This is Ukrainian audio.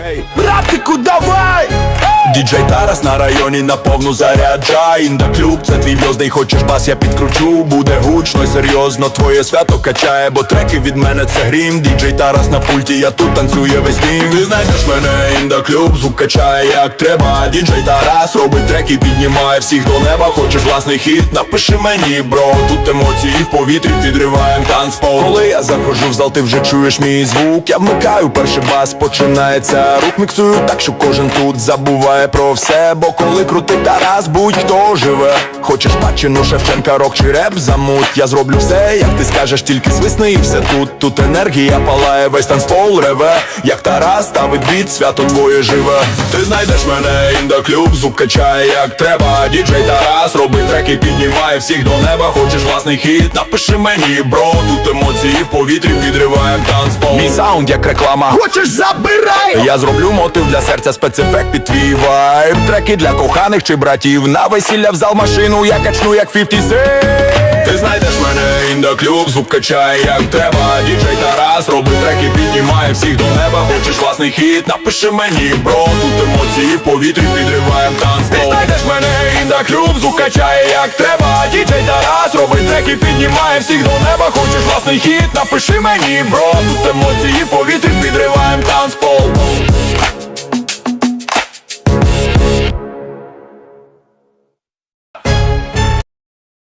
Ей, давай! Діджей Тарас на районі наповну заряджай. Інда-клуб, це твій в'язний, хочеш бас, я підкручу. Буде гучно й серйозно, твоє свято качає Бо треки від мене це грім. Діджей Тарас на пульті, я тут танцює весь дім. Ти знайдеш мене, інда-клуб, звук качає як треба. Діджей Тарас робить треки, піднімає всіх до неба. Хочеш власний хіт, напиши мені, бро. Тут емоції в повітрі підриваєм танцпол. Коли я заходжу в зал, ти вже чуєш мій звук. Я вмикаю перший бас, починається рух Міксую так, що кожен тут забуває про все. Бо коли крутий Тарас, будь-хто живе Хочеш патчину Шевченка, рок чи реп? Замут Я зроблю все, як ти скажеш, тільки свисни і все тут. Тут енергія палає, весь танцпол реве. Як Тарас ставить біт, свято твоє живе. Ти знайдеш мене, інда-клуб, звук качає як треба. Діджей Тарас робить треки, піднімає всіх до неба. Хочеш власний хіт, напиши мені, бро. Тут емоції в повітрі підриваєм танцпол. Мій саунд як реклама. Хочеш забирай! я зроблю мотив для серця спецефект під твій вайб. Треки для коханих чи братів. На весілля в зал машину я качну як 50 Cent Ти знайдеш мене інда-клуб, звук качає як треба. Діджей Тарас робить треки, піднімає всіх до неба. Хочеш власний хіт, напиши мені, бро. Тут емоції в повітрі підриваєм танцпол Ти знайдеш мене інда-клуб, звук качає як треба. Діджей Тарас робить треки, піднімає всіх до неба. Хочеш власний хіт, напиши мені, бро